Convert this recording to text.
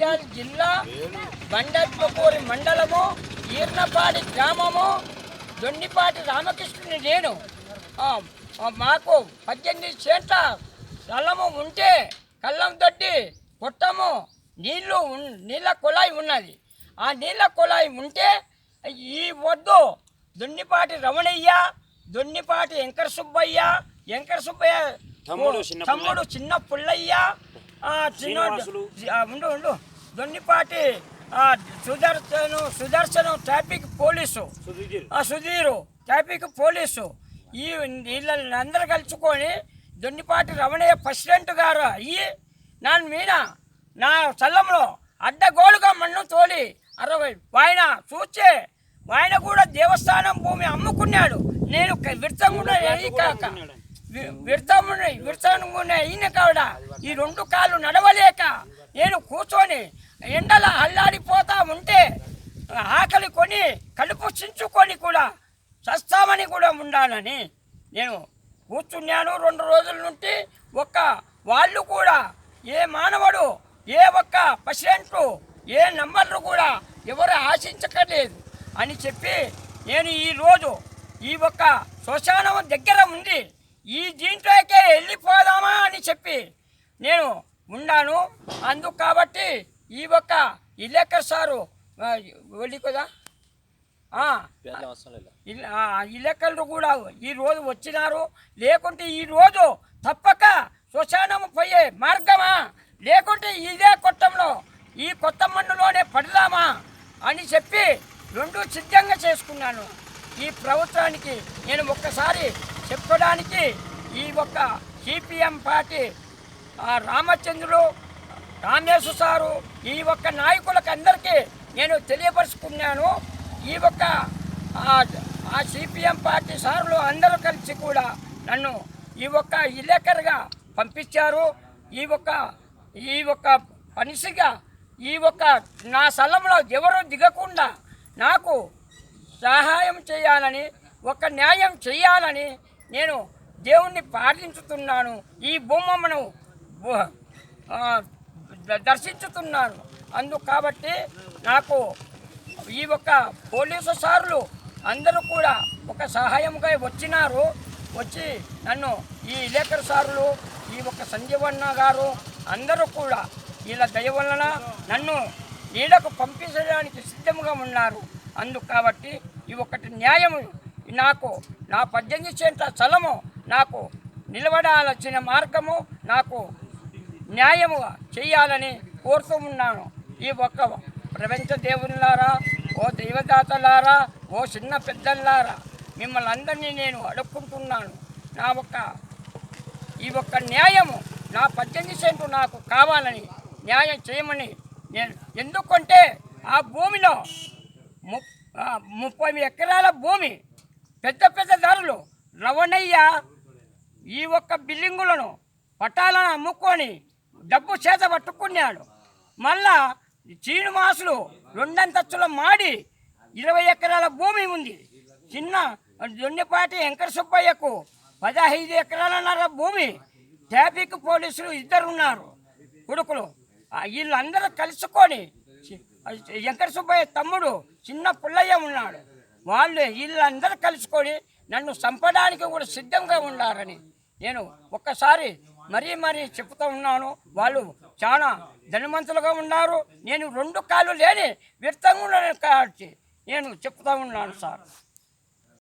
నంద్యాల జిల్లా బండత్మకూరి మండలము ఈర్నపాడి గ్రామము దొండిపాటి రామకృష్ణుని నేను. మాకు పద్దెనిమిది సెంట్ల స్థలము ఉంటే కళ్ళం తొట్టి కొట్టము నీళ్ళు నీళ్ళ కుళాయి ఉన్నది. ఆ నీళ్ళ కుళాయి ఉంటే ఈ వద్దు దొన్నిపాటి రమణయ్య దొన్నిపాటి వెంకట సుబ్బయ్య వెంకట సుబ్బయ్య తమ్ముడు చిన్న పుల్లయ్య. చిన్న ఉండు ఉండు. దొన్నిపాటి ఆ, సుదర్శను సుదర్శను ట్రాఫిక్ పోలీసు. సుధీర్. ఆ సుధీరు ట్రాఫిక్ పోలీసు. ఈ వీళ్ళని అందరూ కలుసుకొని దొన్నిపాటి రమణయ్య ప్రెసిడెంట్ గారు అయ్యి నా మీద నా స్థలంలో అడ్డగోలుగా మన్ను తోలి అరవై ఆయన చూచే ఆయన కూడా దేవస్థానం భూమి అమ్ముకున్నాడు. నేను విడతమున కాక విడతమున విడతమున అయిన కావడ ఈ రెండు కాళ్ళు నడవలేక నేను కూర్చొని ఎండల అల్లాడిపోతా ఉంటే ఆకలి కొని కడుపు చించుకొని కూడా చస్తామని కూడా ఉండాలని నేను కూర్చున్నాను రెండు రోజుల నుండి. ఒక్క వాళ్ళు కూడా ఏ మానవుడు ఏ ఒక్క పర్సెంట్ ఏ నంబర్లు కూడా ఎవరు ఆశించకలేదు అని చెప్పి నేను ఈరోజు ఈ ఒక్క శ్మశానం దగ్గర ఉంది ఈ దీంట్లోకే వెళ్ళిపోదామా అని చెప్పి నేను ఉన్నాను. అందుకు కాబట్టి ఈ ఒక్క ఇలేకర్ సారు వెళ్ళి కదా ఆ, ఇల్- ఆ, ఈ లెక్కలు కూడా ఈ రోజు వచ్చినారు. లేకుంటే ఈ రోజు తప్పక శ్మశానం పోయే మార్గమా? లేకుంటే ఇదే కొట్టంలో ఈ కొత్త మన్నులోనే పడదామా? అని చెప్పి రెండు సిద్ధంగా చేసుకున్నాను. ఈ ప్రభుత్వానికి నేను ఒక్కసారి చెప్పడానికి ఈ ఒక్క సిపిఎం పార్టీ ఆ రామచంద్రులు రామేశు సారు ఈ ఒక్క నాయకులకు అందరికీ నేను తెలియపరుచుకున్నాను. ఈ ఒక్క ఆ- సిపిఎం పార్టీ సార్లు అందరూ కలిసి కూడా నన్ను ఈ ఒక్క ఇలేకర్గా పంపించారు. ఈ ఒక్క ఈ ఒక్క మనిషిగా ఈ ఒక్క నా స్థలంలో ఎవరు దిగకుండా నాకు సహాయం చేయాలని ఒక న్యాయం చేయాలని నేను దేవుణ్ణి ప్రార్థించుతున్నాను. ఈ బొమ్మను దర్శించుతున్నాను. అందుకు కాబట్టి నాకు ఈ ఒక్క పోలీసు సార్లు అందరూ కూడా ఒక సహాయంగా వచ్చినారు. వచ్చి నన్ను ఈ విలేకరు సార్లు ఈ ఒక్క సంజీవన్న గారు అందరూ కూడా వీళ్ళ దయ వలన నన్ను నీడకు పంపించడానికి సిద్ధంగా ఉన్నారు. అందుకు కాబట్టి ఈ ఒకటి న్యాయము నాకు నా పద్దెనిమిది సెంట్ల స్థలము నాకు నిలబడాల్సిన మార్గము నాకు న్యాయముగా చేయాలని కోరుతూ ఉన్నాను ఈ ఒక్క ప్రపంచ దేవుళ్ళారా ఓ దైవదాతలారా ఓ చిన్న పెద్దలారా మిమ్మల్ని అందరినీ నేను అడుక్కుంటున్నాను. నా ఒక్క ఈ ఒక్క న్యాయము నా పద్దెనిమిది సెంటు నాకు కావాలని న్యాయం చేయమని నేను ఎందుకంటే ఆ భూమిలో ము ముప్పై ఎకరాల భూమి పెద్ద పెద్ద ధరలు రవణయ్య ఈ ఒక్క బిల్డింగులను పట్టాలను అమ్ముకొని డబ్బు చేత పట్టుకున్నాడు. మళ్ళా చీను మాసులు రెండంతస్తుల మాడి ఇరవై ఎకరాల భూమి ఉంది. చిన్న దొన్నిపాటి వెంకట సుబ్బయ్యకు పదహైదు ఎకరాలన్నర భూమి ట్రాఫిక్ పోలీసులు ఇద్దరు ఉన్నారు కొడుకులు వీళ్ళందరూ కలుసుకొని వెంకట సుబ్బయ్య తమ్ముడు చిన్న పుల్లయ్య ఉన్నాడు. వాళ్ళు వీళ్ళందరూ కలుసుకొని నన్ను చంపడానికి కూడా సిద్ధంగా ఉన్నారని నేను ఒక్కసారి మరీ మరీ చెప్తూ ఉన్నాను. వాళ్ళు చాలా ధనవంతులుగా ఉన్నారు. నేను రెండు కాళ్ళు లేని వ్యర్థంగా ఉన్నాను కాబట్టి నేను చెప్తా ఉన్నాను సార్.